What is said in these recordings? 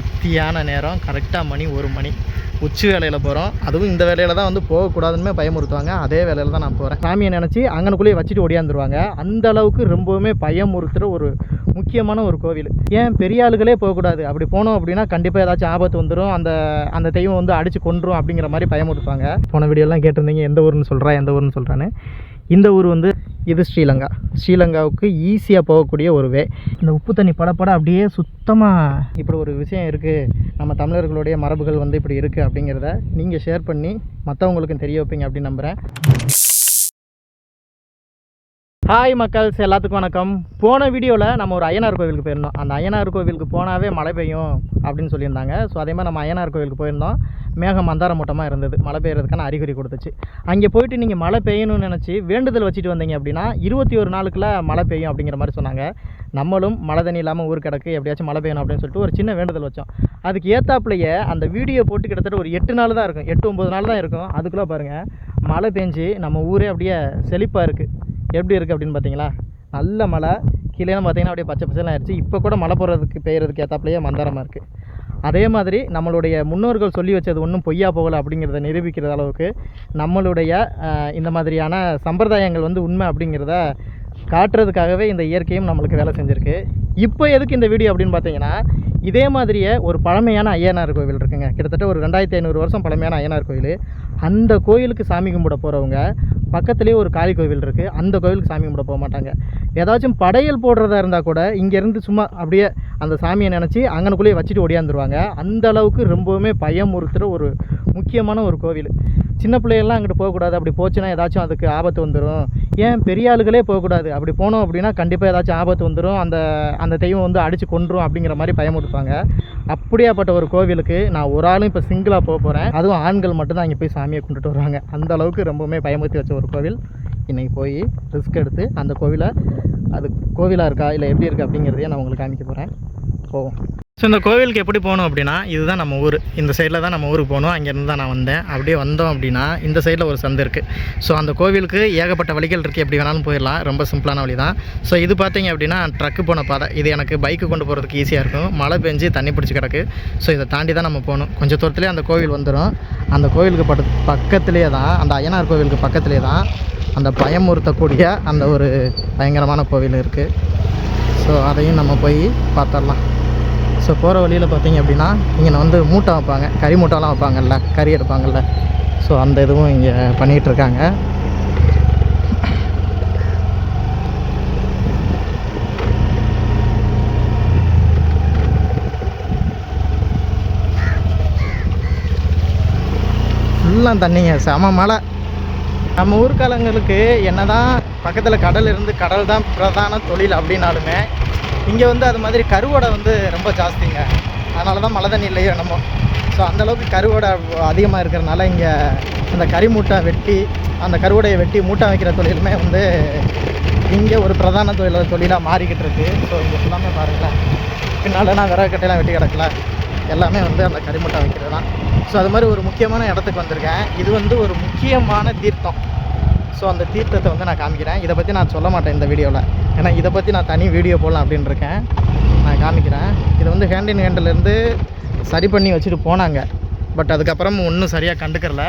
மத்தியான நேரம் கரெக்டாக மணி ஒரு மணி. உச்சி வேலையில் போகிறோம் அதுவும் இந்த வேலையில் தான் வந்து போகக்கூடாதுன்னு பயமுறுத்துவாங்க. அதே வேலையில் தான் நான் போகிறேன் சாமியை நினச்சி அங்கனுக்குள்ளேயே வச்சுட்டு ஓடியாந்துருவாங்க. அந்த அளவுக்கு ரொம்பவுமே பயமுறுத்துகிற ஒரு முக்கியமான ஒரு கோவில். ஏன் பெரிய ஆளுகளே போகக்கூடாது. அப்படி போனோம் அப்படின்னா கண்டிப்பாக ஏதாச்சும் ஆபத்து வந்துடும் அந்த அந்த தெய்வம் வந்து அடித்து கொண்டுரும் அப்படிங்கிற மாதிரி பயமுறுத்துவாங்க. போன வீடியோலாம் கேட்டிருந்தீங்க. எந்த ஊருன்னு சொல்கிறா எந்த ஊர்னு சொல்கிறான்னு இந்த ஊர் வந்து இது ஸ்ரீலங்கா. ஸ்ரீலங்காவுக்கு ஈஸியாக போகக்கூடிய ஒரு வே இந்த உப்பு தண்ணி படப்பட அப்படியே சுத்தமாக இப்படி ஒரு விஷயம் இருக்குது நம்ம தமிழர்களுடைய மரபுகள் வந்து இப்படி இருக்குது அப்படிங்கிறத நீங்கள் ஷேர் பண்ணி மற்றவங்களுக்கும் தெரிய வைப்பீங்க அப்படின்னு நம்புகிறேன் ஹாய் மக்கள்ஸ். எல்லாத்துக்கும் வணக்கம். போன வீடியோவில் நம்ம ஒரு அய்யனார் கோவிலுக்கு போயிருந்தோம். அந்த அய்யனார் கோவிலுக்கு போனாவே மழை பெய்யும் அப்படின்னு சொல்லியிருந்தாங்க. ஸோ அதே மாதிரி நம்ம அய்யனார் கோவிலுக்கு போயிருந்தோம். மேகம் மந்தார மூட்டமாக இருந்தது. மழை பெய்யறதுக்கான அறிகுறி கொடுத்துச்சு. அங்கே போயிட்டு நீங்கள் மழை பெய்யணும்னு நினச்சி வேண்டுதல் வச்சுட்டு வந்தீங்க அப்படின்னா இருபத்தி ஒரு நாளுக்குள்ள மழை பெய்யும் அப்படிங்கிற மாதிரி சொன்னாங்க. நம்மளும் மழை தண்ணி இல்லாமல் ஊர் கிடக்கு எப்படியாச்சும் மழை பெய்யணும் அப்படின்னு சொல்லிட்டு ஒரு சின்ன வேண்டுதல் வச்சோம். அதுக்கு ஏற்றாப்புலையே அந்த வீடியோ போட்டு கிட்டத்தட்ட ஒரு எட்டு நாள் தான் இருக்கும். எட்டு ஒம்பது நாள் தான் இருக்கும். அதுக்குள்ளே பாருங்கள் மழை பெஞ்சு நம்ம ஊரே அப்படியே செழிப்பாக இருக்குது எப்படி இருக்குது அப்படின்னு பார்த்தீங்களா நல்ல மழை. கீழே பார்த்தீங்கன்னா அப்படியே பச்சை பச்சைலாம் ஆயிடுச்சு இப்போ கூட மழை போடுறதுக்கு பெய்யறதுக்கு ஏற்றாப்புலையே மந்தாரமாக இருக்குது அதே மாதிரி நம்மளுடைய முன்னோர்கள் சொல்லி வச்சது ஒன்றும் பொய்யா போகலை அப்படிங்கிறத நிரூபிக்கிற அளவுக்கு நம்மளுடைய இந்த மாதிரியான சம்பிரதாயங்கள் வந்து உண்மை அப்படிங்கிறத காட்டுறதுக்காகவே இந்த இயற்கையும் நம்மளுக்கு வேலை செஞ்சுருக்கு. இப்போ எதுக்கு இந்த வீடியோ அப்படின்னு பார்த்தீங்கன்னா இதே மாதிரியே ஒரு பழமையான ஐயனார் கோவில் இருக்குங்க. கிட்டத்தட்ட ஒரு ரெண்டாயிரத்தி ஐநூறு வருஷம் பழமையான ஐயனார் கோவில் அந்த கோயிலுக்கு சாமி கும்பிட போகிறவங்க பக்கத்துலேயே ஒரு காளி கோவில் இருக்குது அந்த கோவிலுக்கு சாமி கும்பிட போக மாட்டாங்க. ஏதாச்சும் படையல் போடுறதா இருந்தால் கூட இங்கேருந்து சும்மா அப்படியே அந்த சாமியை நினச்சி அங்கனுக்குள்ளேயே வச்சுட்டு ஓடியாந்துருவாங்க. அந்த அளவுக்கு ரொம்பவுமே பயமுறுத்துகிற ஒரு முக்கியமான ஒரு கோவில். சின்ன பிள்ளைகள்லாம் அங்கிட்டு போகக்கூடாது. அப்படி போச்சுன்னா ஏதாச்சும் அதுக்கு ஆபத்து வந்துடும் ஏன்? பெரிய ஆளுகளே போகக்கூடாது. அப்படி போனோம் அப்படின்னா கண்டிப்பாக ஏதாச்சும் ஆபத்து வந்துடும் அந்த அந்த தெய்வம் வந்து அடித்து கொன்றும் அப்படிங்கிற மாதிரி பயமுறுத்துவாங்க அப்படியாப்பட்ட ஒரு கோவிலுக்கு நான் ஒரு ஆளும் இப்போ சிங்கிளாக போக போகிறேன் அதுவும் ஆண்கள் மட்டும்தான் அங்கே போய் சாமியை கும்பிட்டுட்டு வருவாங்க. அந்த அளவுக்கு ரொம்பவுமே பயமுறுத்தி வச்ச ஒரு கோவில். இன்றைக்கி போய் ரிஸ்க் எடுத்து அந்த கோவிலை அது கோவிலாக இருக்கா? இல்லை எப்படி இருக்குது அப்படிங்கிறதையே நான் உங்களுக்கு காமிக்க போகிறேன் போவோம் ஸோ இந்த கோவிலுக்கு எப்படி போகணும் அப்படின்னா இதுதான் நம்ம ஊர். இந்த சைடில் தான் நம்ம ஊருக்கு போகணும். அங்கேருந்து தான் நான் வந்தேன். அப்படியே வந்தோம் அப்படின்னா இந்த சைடில் ஒரு சந்து இருக்குது ஸோ அந்த கோவிலுக்கு ஏகப்பட்ட வழிகள் இருக்குது எப்படி வேணாலும் போயிடலாம். ரொம்ப சிம்பிளான வழி தான். ஸோ இது பார்த்தீங்க அப்படின்னா ட்ரக்கு போன பாதை. இது எனக்கு பைக்கு கொண்டு போகிறதுக்கு ஈஸியாக இருக்கும். மழை பெஞ்சு தண்ணி பிடிச்சி கிடக்கு. ஸோ இதை தாண்டி தான் நம்ம போகணும். கொஞ்சம் தூரத்துலேயே அந்த கோவில் வந்துடும் அந்த கோவிலுக்கு பட்டு பக்கத்துலேயே தான் அந்த அய்யனார் கோவிலுக்கு பக்கத்துலேயே தான் அந்த பயமுறுத்தக்கூடிய அந்த ஒரு பயங்கரமான கோவில் இருக்குது ஸோ அதையும் நம்ம போய் பார்த்துடலாம். ஸோ போகிற வழியில் பார்த்தீங்க அப்படின்னா இங்கே வந்து மூட்டை வைப்பாங்க. கறி மூட்டைலாம் வைப்பாங்கல்ல கறி எடுப்பாங்கல்ல. ஸோ அந்த இதுவும் இங்கே பண்ணிகிட்டு இருக்காங்க. ஃபுல்லாக தண்ணிங்க. செம மழை. நம்ம ஊர்க்காலங்களுக்கு என்னதான் பக்கத்தில் கடல் இருந்து கடல் தான் பிரதான தொழில் அப்படின்னாலுமே இங்கே வந்து அது மாதிரி கருவடை வந்து ரொம்ப ஜாஸ்திங்க. அதனால தான் மழை தண்ணி இல்லையோ என்னமோ. ஸோ அந்தளவுக்கு கருவடை அதிகமாக இருக்கிறனால இங்கே அந்த கறி மூட்டை வெட்டி அந்த கருவடையை வெட்டி மூட்டை வைக்கிற தொழிலுமே வந்து இங்கே ஒரு பிரதான தொழில் தொழிலாக மாறிக்கிட்டு இருக்கு. ஸோ இங்கே ஃபுல்லாமே பாருங்களேன். பின்னாலலாம் விறகு கட்டையெல்லாம் வெட்டி கிடக்கல. எல்லாமே வந்து அந்த கறிமுட்டை வைக்கிறது தான் ஸோ அது மாதிரி ஒரு முக்கியமான இடத்துக்கு வந்திருக்கேன். இது வந்து ஒரு முக்கியமான தீர்த்தம். ஸோ அந்த தீர்த்தத்தை வந்து நான் காமிக்கிறேன். இதை பற்றி நான் சொல்ல மாட்டேன் இந்த வீடியோவில் ஏன்னா இதை பற்றி நான் தனி வீடியோ போடலாம் அப்படின்னு இருக்கேன் நான் காமிக்கிறேன். இதை வந்து ஹேண்ட் இன் ஹேண்டிலேருந்து சரி பண்ணி வச்சுட்டு போனாங்க. பட் அதுக்கப்புறம் ஒன்றும் சரியாக கண்டுக்கிறல.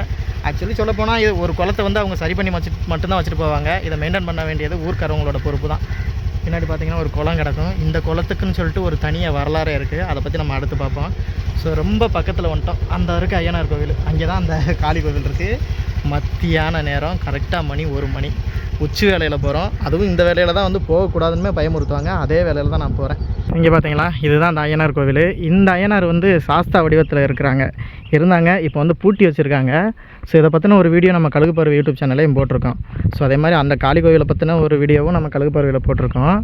ஆக்சுவலி சொல்ல போனால் இது ஒரு குளத்தை வந்து அவங்க சரி பண்ணி வச்சு மட்டும்தான் வச்சுட்டு போவாங்க. இதை மெயின்டைன் பண்ண வேண்டியது ஊர்க்காரவங்களோட பொறுப்பு தான். பின்னாடி பார்த்தீங்கன்னா ஒரு குளம் கிடக்கும். இந்த குளத்துக்குன்னு சொல்லிட்டு ஒரு தனியாக வரலாறு இருக்குது அதை பற்றி நம்ம அடுத்து பார்ப்போம். ஸோ ரொம்ப பக்கத்தில் வந்துட்டோம். அந்த இருக்குது ஐயனார் கோவில். அங்கே தான் அந்த காளி கோவில் இருக்குது மத்தியான நேரம் கரெக்டாக மணி ஒரு மணி. உச்சி வேலையில் போகிறோம் அதுவும் இந்த வேலையில் தான் வந்து போகக்கூடாதுன்னு பயமுறுத்துவாங்க. அதே வேலையில் தான் நான் போகிறேன் இங்கே பார்த்தீங்களா இதுதான் இந்த ஐயனார் கோவில். இந்த ஐயனார் வந்து சாஸ்தா வடிவத்தில் இருக்கிறாங்க. இருந்தாங்க. இப்போ வந்து பூட்டி வச்சுருக்காங்க. ஸோ இதை பற்றின ஒரு வீடியோ நம்ம கழுகு பருவ யூடியூப் சேனல்லையும் போட்டிருக்கோம். ஸோ அதே மாதிரி அந்த காளி கோவிலை பற்றின ஒரு வீடியோவும் நம்ம கழுகு போட்டிருக்கோம்.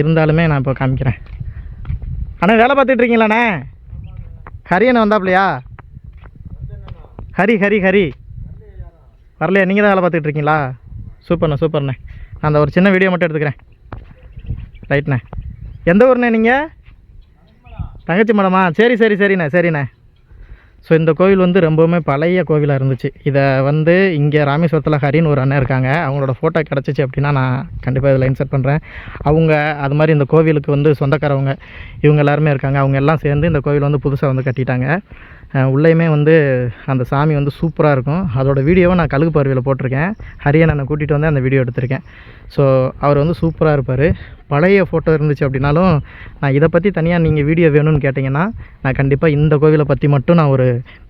இருந்தாலுமே நான் இப்போ காமிக்கிறேன். அண்ணா வேலை பார்த்துட்ருக்கீங்களாண்ணே இருக்கீங்களாண்ணே? ஹரி வந்தாப்லையா? ஹரி ஹரி ஹரி. வரலையா? நீங்கள் தான் வேலை பார்த்துட்டு இருக்கீங்களா? சூப்பர்ண்ணே சூப்பர்ண்ணே. நான் அந்த ஒரு சின்ன வீடியோ மட்டும் எடுத்துக்கிறேன். ரைட்ண்ணே எந்த ஊர்ண்ணே நீங்கள் தங்கச்சி மேடமா? சரி சரி சரிண்ணே சரிண்ணே. ஸோ இந்த கோவில் வந்து ரொம்பவுமே பழைய கோவிலாக இருந்துச்சு. இதை வந்து இங்கே ராமேஸ்வரத்தில் ஹரின்னு ஒரு அண்ணன் இருக்காங்க. அவங்களோட ஃபோட்டோ கிடச்சிச்சு அப்படின்னா நான் கண்டிப்பாக இதில் இன்சர்ட் பண்ணுறேன் அவங்க அது மாதிரி இந்த கோவிலுக்கு வந்து சொந்தக்காரவங்க இவங்க எல்லாருமே இருக்காங்க. அவங்க எல்லாம் சேர்ந்து இந்த கோவில் வந்து புதுசாக வந்து கட்டிட்டாங்க. உள்ளேயுமே வந்து அந்த சாமி வந்து சூப்பராக இருக்கும். அதோட வீடியோவை நான் கழுகு பார்வையில் போட்டிருக்கேன். ஹரியனனை கூட்டிகிட்டு வந்து அந்த வீடியோ எடுத்திருக்கேன். ஸோ அவர் வந்து சூப்பராக இருப்பார். பழைய ஃபோட்டோ இருந்துச்சு அப்படின்னாலும் நான் இதை பற்றி தனியாக நீங்கள் வீடியோ வேணும்னு கேட்டிங்கன்னா நான் கண்டிப்பாக இந்த கோவிலை பற்றி மட்டும் நான் ஒரு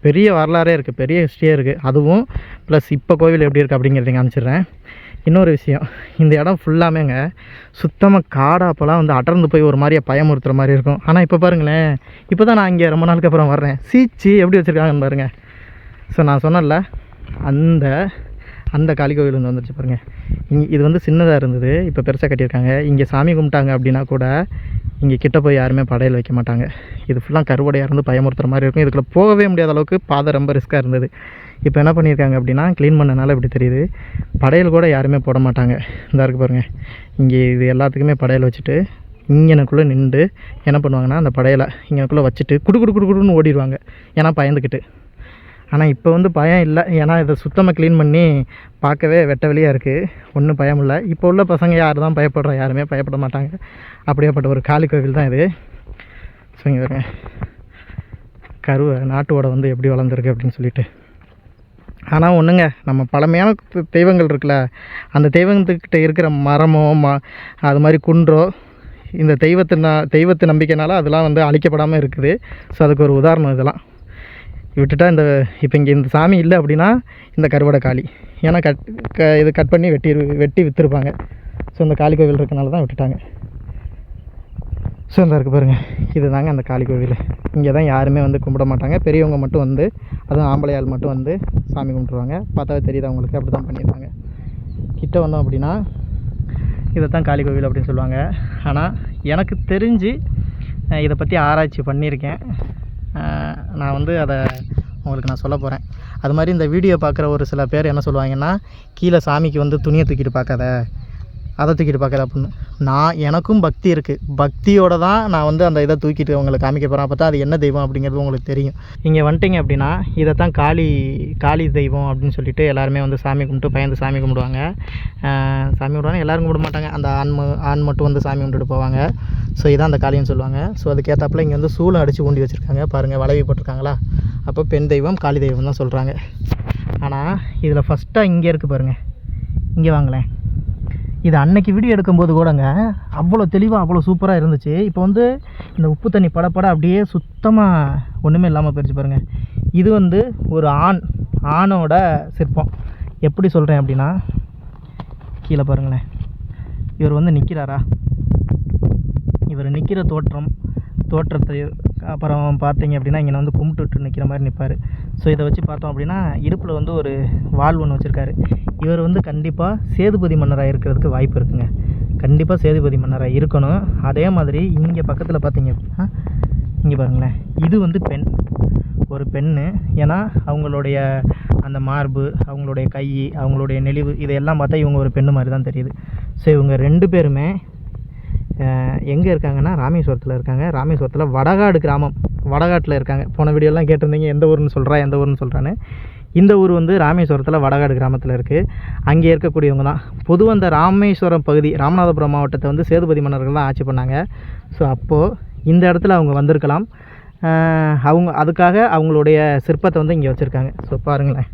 பெரிய வரலாறே இருக்குது பெரிய ஹிஸ்ட்ரியே இருக்குது அதுவும் ப்ளஸ் இப்போ கோவில் எப்படி இருக்குது அப்படிங்கிறதையும் காமிச்சிடுறேன். இன்னொரு விஷயம். இந்த இடம் ஃபுல்லாமேங்க சுத்தமாக காடாக அப்போலாம் வந்து அடர்ந்து போய் ஒரு மாதிரியே பயமுறுத்துற மாதிரி இருக்கும். ஆனால் இப்போ பாருங்களேன். இப்போ தான் நான் இங்கே ரொம்ப நாளுக்கு அப்புறம் வர்றேன். சீச்சி எப்படி வச்சுருக்காங்கன்னு பாருங்கள் ஸோ நான் சொன்னேன்ல அந்த அந்த காளி கோவில் வந்து வந்துருச்சு பாருங்கள் இங்கே இது வந்து சின்னதாக இருந்தது இப்போ பெருசாக கட்டியிருக்காங்க. இங்கே சாமி கும்பிட்டாங்க அப்படின்னா கூட இங்கே கிட்ட போய் யாருமே படையல் வைக்க மாட்டாங்க. இது ஃபுல்லாக கருவடையாக இருந்து பயமுறுத்துற மாதிரி இருக்கும். இதுக்குள்ளே போகவே முடியாத அளவுக்கு பாதை ரொம்ப ரிஸ்க்காக இருந்தது. இப்போ என்ன பண்ணியிருக்காங்க அப்படின்னா க்ளீன் பண்ணனால இப்படி தெரியுது. படையல் கூட யாருமே போட மாட்டாங்க. இதாக இருக்குது பாருங்கள் இங்கே இது எல்லாத்துக்குமே படையல் வச்சுட்டு இங்கனக்குள்ளே நின்று என்ன பண்ணுவாங்கன்னா அந்த படையலை இங்கனக்குள்ளே வச்சுட்டு குடு குடு குடு குடுன்னு ஓடிடுவாங்க ஏன்னா பயந்துக்கிட்டு ஆனால் இப்போ வந்து பயம் இல்லை. ஏன்னா இதை சுத்தமாக க்ளீன் பண்ணி பார்க்கவே வெட்ட வெளியாக இருக்குது ஒன்றும் பயம் இல்லை. இப்போ உள்ள பசங்க யார் தான் பயப்படுறா? யாருமே பயப்பட மாட்டாங்க. அப்படியேப்பட்ட ஒரு காளி கோவில் தான் இது. ஸோ இங்கே கருவை நாட்டோட வந்து எப்படி வளர்ந்துருக்கு அப்படின்னு சொல்லிட்டு. ஆனால் ஒன்றுங்க நம்ம பழமையான தெய்வங்கள் இருக்குல்ல. அந்த தெய்வத்துக்கிட்ட இருக்கிற மரமோ ம அது மாதிரி குன்றோ இந்த தெய்வத்தினா தெய்வத்து நம்பிக்கைனால அதெல்லாம் வந்து அழிக்கப்படாமல் இருக்குது. ஸோ அதுக்கு ஒரு உதாரணம் இதெல்லாம். விட்டுட்டா இந்த இப்போ இங்கே இந்த சாமி இல்லை அப்படின்னா இந்த கருவடை காளி ஏன்னா கட் க இது கட் பண்ணி வெட்டி வெட்டி விற்றுருப்பாங்க ஸோ இந்த காளி கோவில் இருக்கனால தான் விட்டுட்டாங்க. ஸோ இந்த இருக்குது பாருங்கள் இது தாங்க அந்த காளி கோவில். இங்கே தான் யாருமே வந்து கும்பிட மாட்டாங்க. பெரியவங்க மட்டும் வந்து அதுவும் ஆம்பளையால் மட்டும் வந்து சாமி கும்பிட்ருவாங்க பார்த்தாவே தெரியுது அவங்களுக்கு அப்படி தான் பண்ணியிருப்பாங்க கிட்ட வந்தோம் அப்படின்னா இதை தான் காளி கோவில் அப்படின்னு சொல்லுவாங்க. ஆனால் எனக்கு தெரிஞ்சு இதை பற்றி ஆராய்ச்சி பண்ணியிருக்கேன். நான் வந்து அதை உங்களுக்கு நான் சொல்ல போகிறேன் அது மாதிரி இந்த வீடியோ பார்க்குற ஒரு சில பேர் என்ன சொல்லுவாங்கன்னா கீழே சாமிக்கு வந்து துணியை தூக்கிட்டு பார்க்காத. அதை தூக்கிட்டு பார்க்காத அப்படின்னு. நான் எனக்கும் பக்தி இருக்குது பக்தியோட தான் நான் வந்து அந்த இதை தூக்கிட்டு உங்களுக்கு காமிக்க போகிறேன் அப்போ தான் அது என்ன தெய்வம் அப்படிங்கிறது உங்களுக்கு தெரியும். இங்கே வந்துட்டீங்க அப்படின்னா இதை தான் காளி காளி தெய்வம் அப்படின்னு சொல்லிட்டு எல்லாருமே வந்து சாமி கும்பிட்டு பயந்து சாமி கும்பிடுவாங்க. சாமி கும்பிடுவாங்க. எல்லோரும் கும்பிட மாட்டாங்க. அந்த ஆண் ம- ஆண் மட்டும் வந்து சாமி கும்பிட்டுட்டு போவாங்க. ஸோ இதான் அந்த காளின்னு சொல்லுவாங்க. ஸோ அதுக்கேற்றாப்புல இங்கே வந்து சூளம் அடித்து ஊண்டி வச்சுருக்காங்க. பாருங்கள் வளைவி போட்டிருக்காங்களா? அப்போ பெண் தெய்வம் காளி தெய்வம் தான் சொல்கிறாங்க ஆனால் இதில் ஃபஸ்ட்டாக இங்கே இருக்குது பாருங்கள் இங்கே வாங்களேன். இது அன்னைக்கு வீடியோ எடுக்கும்போது கூடங்க அவ்வளோ தெளிவாக அவ்வளோ சூப்பராக இருந்துச்சு. இப்போ வந்து இந்த உப்பு தண்ணி படப்பட அப்படியே சுத்தமாக ஒன்றுமே இல்லாமல் போயிடுச்சு பாருங்கள் இது வந்து ஒரு ஆண் ஆணோட சிற்பம். எப்படி சொல்கிறேன் அப்படின்னா கீழே பாருங்களேன். இவர் வந்து நிற்கிறாரா இவர் நிற்கிற தோற்றம் தோற்றத்தை அப்புறம் பார்த்தீங்க அப்படின்னா இங்கே வந்து கும்பிட்டுட்டு நிற்கிற மாதிரி நிற்பார் ஸோ இதை வச்சு பார்த்தோம் அப்படின்னா இடுப்பில் வந்து ஒரு வால் ஒன்று வச்சுருக்காரு. இவர் வந்து கண்டிப்பாக சேதுபதி மன்னராக இருக்கிறதுக்கு வாய்ப்பு இருக்குங்க. கண்டிப்பாக சேதுபதி மன்னராக இருக்கணும். அதே மாதிரி இங்கே பக்கத்தில் பார்த்தீங்க அப்படின்னா இங்கே பாருங்களேன் இது வந்து பெண் ஒரு பெண்ணு. ஏன்னா அவங்களுடைய அந்த மார்பு அவங்களுடைய கை அவங்களுடைய நெளிவு இதையெல்லாம் பார்த்தா இவங்க ஒரு பெண்ணு மாதிரி தான் தெரியுது. ஸோ இவங்க ரெண்டு பேருமே எங்கே இருக்காங்கன்னா ராமேஸ்வரத்தில் இருக்காங்க. ராமேஸ்வரத்தில் வடகாடு கிராமம் வடகாட்டில் இருக்காங்க. போன வீடியோலாம் கேட்டிருந்தீங்க எந்த ஊர்னு சொல்கிறா எந்த ஊர்னு சொல்கிறான்னு இந்த ஊர் வந்து ராமேஸ்வரத்தில் வடகாடு கிராமத்தில் இருக்குது அங்கே இருக்கக்கூடியவங்க தான். பொதுவாக இந்த ராமேஸ்வரம் பகுதி ராமநாதபுரம் மாவட்டத்தை வந்து சேதுபதி மன்னர்கள் தான் ஆட்சி பண்ணாங்க. ஸோ அப்போது இந்த இடத்துல அவங்க வந்திருக்கலாம். அவங்க அதுக்காக அவங்களுடைய சிற்பத்தை வந்து இங்கே வச்சுருக்காங்க. ஸோ பாருங்களேன்.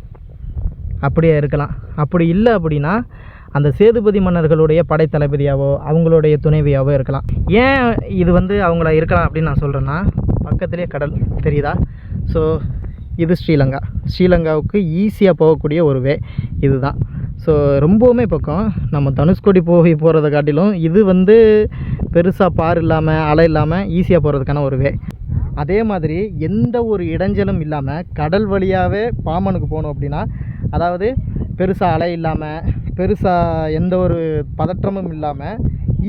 அப்படியே இருக்கலாம். அப்படி இல்லை அப்படின்னா அந்த சேதுபதி மன்னர்களுடைய படைத்தளபதியாவோ அவங்களுடைய துணைவியாவோ இருக்கலாம். ஏன் இது வந்து அவங்கள இருக்கலாம் அப்படின்னு நான் சொல்கிறேன்னா பக்கத்துலேயே கடல் தெரியுதா? ஸோ இது ஸ்ரீலங்கா. ஸ்ரீலங்காவுக்கு ஈஸியாக போகக்கூடிய ஒரு வே இதுதான். ஸோ ரொம்பவுமே பக்கம். நம்ம தனுஷ்கோடி போய் போகிறத காட்டிலும் இது வந்து பெருசாக பார் இல்லாமல் அலை இல்லாமல் ஈஸியாக போகிறதுக்கான ஒரு வே அதே மாதிரி எந்த ஒரு இடைஞ்சலும் இல்லாமல் கடல் வழியாகவே பாமனுக்கு போகணும் அப்படின்னா அதாவது பெருசாக அலை இல்லாமல் பெருசாக எந்த ஒரு பதற்றமும் இல்லாமல்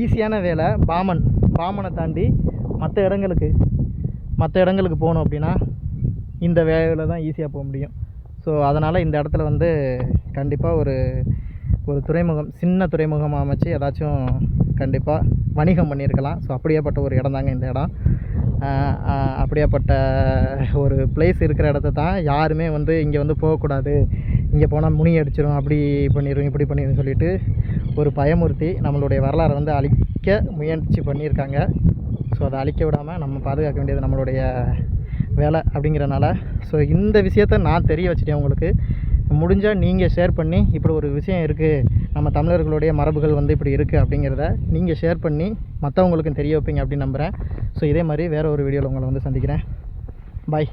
ஈஸியான வேலை பாமன். பாமனை தாண்டி மற்ற இடங்களுக்கு மற்ற இடங்களுக்கு போகணும் அப்படின்னா இந்த வேலையில் தான் ஈஸியாக போக முடியும். ஸோ அதனால் இந்த இடத்துல வந்து கண்டிப்பாக ஒரு ஒரு துறைமுகம் சின்ன துறைமுகம் அமைச்சு ஏதாச்சும் கண்டிப்பாக வணிகம் பண்ணியிருக்கலாம். ஸோ அப்படியேப்பட்ட ஒரு இடம் தாங்க இந்த இடம். அப்படியாப்பட்ட ஒரு பிளேஸ் இருக்கிற இடத்த தான் யாருமே வந்து இங்கே வந்து போகக்கூடாது. இங்கே போனால் முனி அடிச்சிடும் அப்படி பண்ணிடும் இப்படி பண்ணிடும் சொல்லிட்டு ஒரு பயமுறுத்தி நம்மளுடைய வரலாறை வந்து அழிக்க முயற்சி பண்ணியிருக்காங்க. ஸோ அதை அழிக்க விடாமல் நம்ம பாதுகாக்க வேண்டியது நம்மளுடைய வேலை அப்படிங்கிறனால. ஸோ இந்த விஷயத்த நான் தெரிய வச்சுட்டேன் உங்களுக்கு. முடிஞ்சால் நீங்கள் ஷேர் பண்ணி இப்படி ஒரு விஷயம் இருக்குது நம்ம தமிழர்களுடைய மரபுகள் வந்து இப்படி இருக்குது அப்படிங்கிறத நீங்கள் ஷேர் பண்ணி மற்றவங்களுக்கும் தெரிய வைப்பீங்க அப்படின்னு நம்புகிறேன் ஸோ இதே மாதிரி வேறு ஒரு வீடியோவில் உங்களை வந்து சந்திக்கிறேன். பாய்